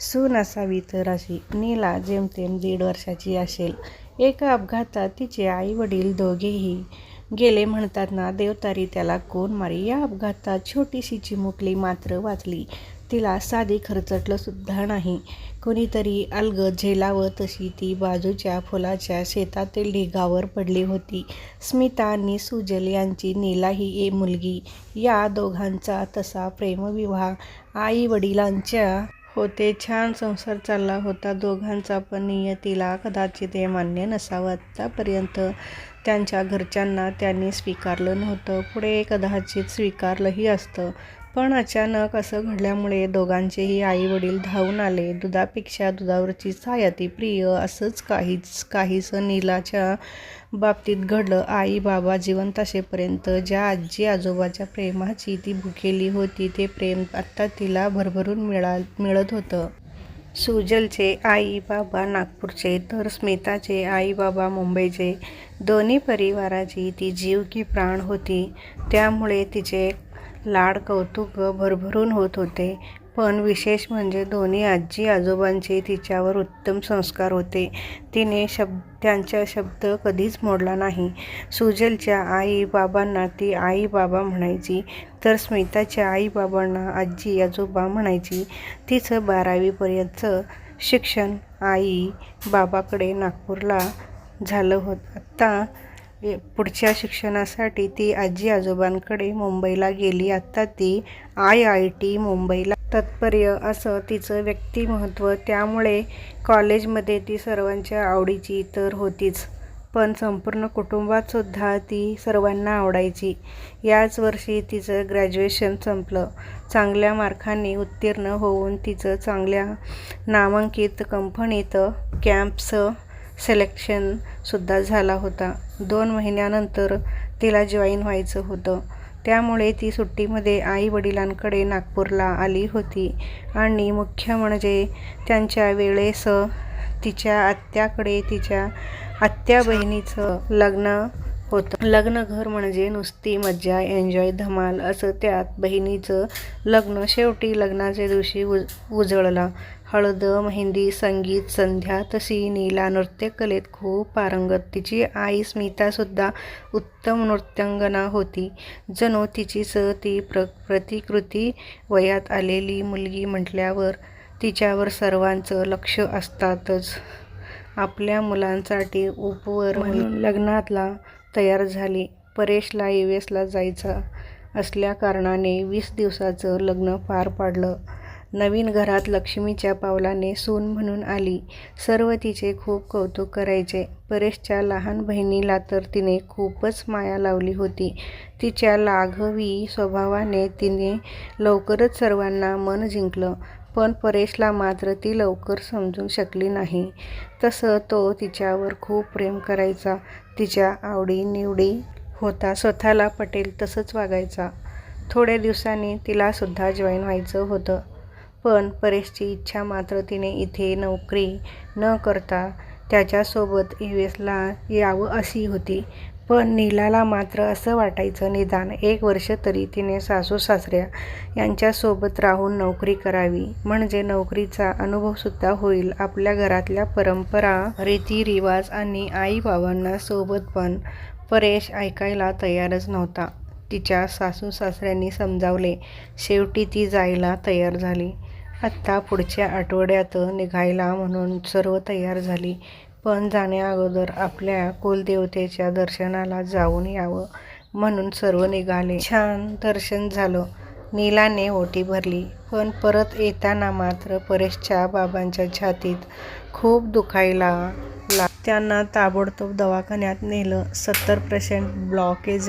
सून असावी तर अशी. नीला जेमतेम दीड वर्षाची असेल. एका अपघातात तिचे आई वडील दोघेही गेले म्हणतात ना देवतारी त्याला कोण मारी? या अपघातात छोटीशी चिमुकली मात्र वाचली. तिला साधी खरचटलं सुद्धा नाही. कोणीतरी अलगद झेलावं तशी ती बाजूच्या फुलाच्या शेतातील ढिगावर पडली होती. स्मिता आणि सुजल यांची नीला ही ए मुलगी. या दोघांचा तसा प्रेमविवाह आई वडिलांच्या होते. छान संसार चालला होता. दोघांचा पण नियतीला कदाचित हे मान्य नसावं आत्तापर्यंत त्यांच्या घरच्यांना त्यांनी स्वीकारलं नव्हतं. पुढे कदाचित स्वीकारलंही असतं. पण अचानक असं घडल्यामुळे दोघांचेही आई वडील धावून आले. दुधापेक्षा दुधावरची साय ती प्रिय असंच काहीच काहीसं नीलाच्या बाबतीत घडलं. आई बाबा जिवंत असेपर्यंत ज्या आजी आजोबाच्या प्रेमाची ती भुकेली होती ते प्रेम आत्ता तिला भरभरून मिळा मिळत होतं. सुजलचे आई बाबा नागपूरचे तर स्मिताचे आई बाबा मुंबईचे. दोन्ही परिवाराची ती जीव की प्राण होती. त्यामुळे तिचे लाड कौतुक भरभरून होत होते. पण विशेष म्हणजे दोन्ही आजी आजोबांचे तिच्यावर उत्तम संस्कार होते. तिने शब्द त्यांचा शब्द कधीच मोडला नाही. सुजलच्या आई बाबांना ती आई बाबा म्हणायची तर स्मिताच्या आई बाबांना आजी आजोबा म्हणायची तिचं बारावीपर्यंतचं शिक्षण आई बाबाकडे नागपूरला झालं होतं. आत्ता पुढच्या शिक्षणासाठी ती आजी आजोबांकडे मुंबईला गेली. आत्ता ती आय आय टी मुंबईला तत्पर्य असं तिचं व्यक्तिमहत्त्व त्यामुळे कॉलेजमध्ये ती सर्वांच्या आवडीची तर होतीच. पण संपूर्ण कुटुंबातसुद्धा ती सर्वांना आवडायची. याच वर्षी तिचं ग्रॅज्युएशन संपलं. चांगल्या मार्कांनी उत्तीर्ण होऊन तिचं चांगल्या नामांकित कंपनीत कॅम्प्स सिलेक्शनसुद्धा झाला होता. दोन महिन्यानंतर तिला जॉईन व्हायचं होतं. त्यामुळे ती सुट्टीमध्ये आई वडिलांकडे नागपूरला आली होती. आणि मुख्य म्हणजे त्यांच्या वेळेस तिच्या आत्याकडे तिच्या आत्या बहिणीचं लग्न होतं. लग्न घर म्हणजे नुसती मज्जा एन्जॉय धमाल असं त्यात बहिणीचं लग्न शेवटी लग्नाच्या दिवशी उज उजळला. हळद मेहंदी संगीत संध्या तशी नीला नृत्यकलेत खूप पारंगत. तिची आई स्मितासुद्धा उत्तम नृत्यांगना होती. जणू तिचीच ती प्र प्रतिकृती वयात आलेली मुलगी म्हटल्यावर तिच्यावर सर्वांचं लक्ष असतातच. आपल्या मुलांसाठी उपवर म्हणून लग्नातला तयार झाली. परेशला यू एसला जायचा असल्याकारणाने वीस दिवसाचं लग्न पार पाडलं. नवीन घरात लक्ष्मीच्या पावलाने सून म्हणून आली. सर्व तिचे खूप कौतुक करायचे. परेशच्या लहान बहिणीला तर तिने खूपच माया लावली होती. तिच्या लाघवी स्वभावाने तिने लवकरच सर्वांना मन जिंकलं. पण परेशला मात्र ती लवकर समजून शकली नाही. तसं तो तिच्यावर खूप प्रेम करायचा. तिच्या आवडीनिवडी होता. स्वतःला पटेल तसंच वागायचा. थोड्या दिवसांनी तिलासुद्धा जॉईन व्हायचं होतं. पण परेशची इच्छा मात्र तिने इथे नोकरी न करता त्याच्यासोबत यू एसला यावं अशी होती. पण नीलाला मात्र असं वाटायचं निदान एक वर्ष तरी तिने सासू सासऱ्या यांच्यासोबत राहून नोकरी करावी. म्हणजे नोकरीचा अनुभवसुद्धा होईल आपल्या घरातल्या परंपरा रीतिरिवाज आणि आईबाबांना सोबत पण परेश ऐकायला तयारच नव्हता. तिच्या सासू सासऱ्यांनी समजावले शेवटी ती जायला तयार झाली. आत्ता पुढच्या आठवड्यात निघायला म्हणून सर्व तयार झाली. पण जाण्याअगोदर आपल्या कुलदेवतेच्या दर्शनाला जाऊन यावं म्हणून सर्व निघाले. छान दर्शन झालं. नीलाने ओटी भरली. पण परत येताना मात्र परेशच्या बाबांच्या छातीत खूप दुखायला ला त्यांना ताबडतोब दवाखान्यात नेलं. सत्तर पर्सेंट ब्लॉकेज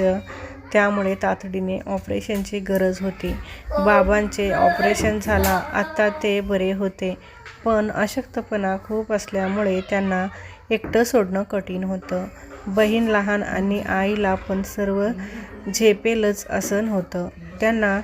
त्यामुळे तातडीने ऑपरेशनची गरज होती. बाबांचे ऑपरेशन झाला आत्ता ते बरे होते. पण अशक्तपणा खूप असल्यामुळे त्यांना एकटं सोडणं कठीण होतं. बहीण लहान आणि आईला पण सर्व झेपेलच असं नव्हतं. त्यांना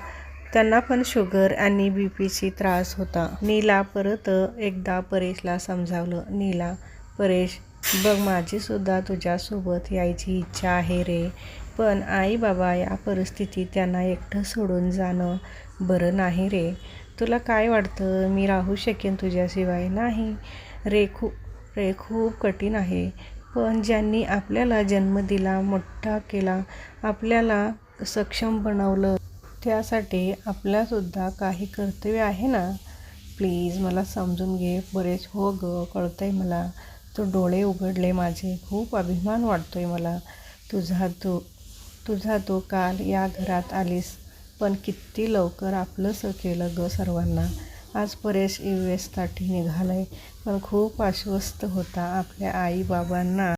त्यांना पण शुगर आणि बी पीची त्रास होता. नीला परत एकदा परेशला समजावलं. नीला परेश बघ माझीसुद्धा तुझ्यासोबत यायची इच्छा आहे रे. पण आई बाबा या परिस्थितीत त्यांना एकटं सोडून जाणं बरं नाही रे. तुला काय वाटतं? मी राहू शकेन तुझ्याशिवाय? नाही. रे खूप रे खूप कठीण आहे. पण ज्यांनी आपल्याला जन्म दिला मोठा केला आपल्याला सक्षम बनवलं त्यासाठी आपल्यासुद्धा काही कर्तव्य आहे ना? प्लीज मला समजून घे. बरेच हो ग आहे मला. तू डोळे उघडले माझे. खूप अभिमान वाटतो आहे मला. तुझा तू तुझा तू काल या घरात आलीस. पण किती लवकर आपलंसं केलं ग सर्वांना. आज परेश यू एससाठी निघालं आहे पण खूप आश्वस्त होता आपल्या आईबाबांना.